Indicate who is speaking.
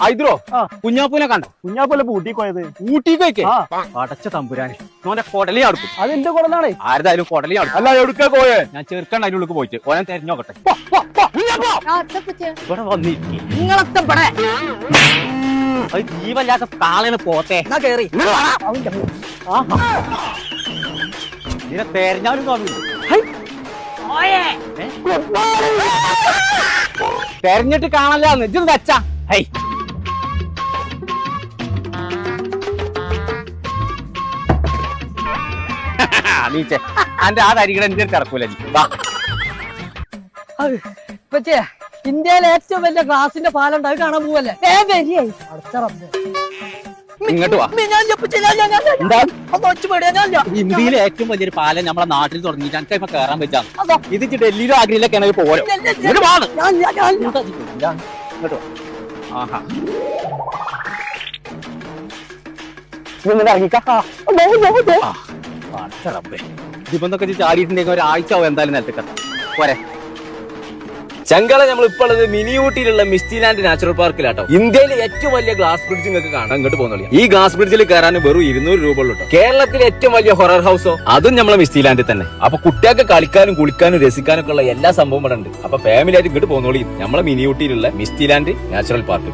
Speaker 1: ഹൈദ്രോ. കുഞ്ഞാപ്പൂനെ കണ്ടോ?
Speaker 2: കുഞ്ഞാപ്പൂല പൂട്ടി പോയത്?
Speaker 1: ഊട്ടി
Speaker 2: ആ.
Speaker 1: അടച്ച തമ്പുരാനെ. ഓന്റെ കൊടലി അടുക്കും
Speaker 2: അത് എന്റെ കൊടലാണ്?
Speaker 1: ആരതായാലും കൊടലി അടുക്കും
Speaker 3: അല്ല എവിടുക്ക പോയേ?
Speaker 1: ഞാൻ ചെറുക്കണ്ട അതിന്റെ ഉള്ളിൽ പോയിട്ട്. ഓനെ തെരഞ്ഞോക്കട്ടെ. ഇവിടെ വന്നിരിക്കേ.
Speaker 4: നിങ്ങളൊക്കെ ഇവിടെ.
Speaker 1: അത് ജീവല്ലാത്ത കാളന് പോത്തെ
Speaker 4: കേറി.
Speaker 1: ഇതിനെ തെരഞ്ഞാലും
Speaker 4: ഓയേ
Speaker 1: തെരഞ്ഞിട്ട് കാണല്ല ഇജ്ജ് വെച്ചാ. ഹൈ നീച്ചേ അന്റെ ആ തരികട എന്റെ കിടക്കൂല
Speaker 4: പറ്റേ ഇന്ത്യയിലെ ഏറ്റവും വലിയ ഗ്ലാസിന്റെ പാലം അത് കാണാൻ പോവല്ലേ? ഏ വരിയായി.
Speaker 1: ഇങ്ങോട്ട് വാ. ഇന്ത്യയിലെ ഏറ്റവും വലിയൊരു പാലം നമ്മളെ നാട്ടിൽ തുടങ്ങിയിട്ട് എനിക്ക് ഇപ്പൊ കയറാൻ
Speaker 4: പറ്റാം.
Speaker 1: ഇത് ഡൽഹിയിലും ഡൽഹിയിലോ ആഗ്രയിലൊക്കെ ആണെങ്കിൽ പോരോ. ഇങ്ങോട്ട്. ആഹാ. ആ, പടച്ച റബ്ബേ. ഇതിപ്പോ എന്തൊക്കെ ചാടിയിട്ടുണ്ടെങ്കിൽ ഒരാഴ്ച എന്തായാലും നിലത്തേക്ക്. പോരെ.
Speaker 3: ചങ്കള നമ്മൾ ഇപ്പോൾ ഉള്ളത് മിനി ഊട്ടിയിലുള്ള മിസ്റ്റിലാൻഡ് നാച്ചുറൽ പാർക്കിലാട്ടോ. ഇന്ത്യയിലെ ഏറ്റവും വലിയ ഗ്ലാസ് ബ്രിഡ്ജ് നിങ്ങൾക്ക് കാണാൻ ഇങ്ങോട്ട് പോകുന്നില്ല ഈ ഗ്ലാസ് ബ്രിഡ്ജിൽ കയറാൻ വെറും ഇരുന്നൂറ് രൂപ ഉള്ളൂ. കേരളത്തിലെ ഏറ്റവും വലിയ ഹൊറർ ഹൗസോ? അതും നമ്മളെ മിസ്റ്റിലാൻഡിൽ തന്നെ. അപ്പൊ കുട്ടികൾക്ക് കളിക്കാനും കുളിക്കാനും രസിക്കാനും ഒക്കെ ഉള്ള എല്ലാ സംഭവം ഇവിടെ ഉണ്ട്. അപ്പൊ ഫാമിലി ആയിട്ട് ഇങ്ങോട്ട് പോകുന്നോളി നമ്മളെ മിനി ഊട്ടിയിലുള്ള മിസ്റ്റിലാൻഡ് നാച്ചുറൽ പാർക്ക്.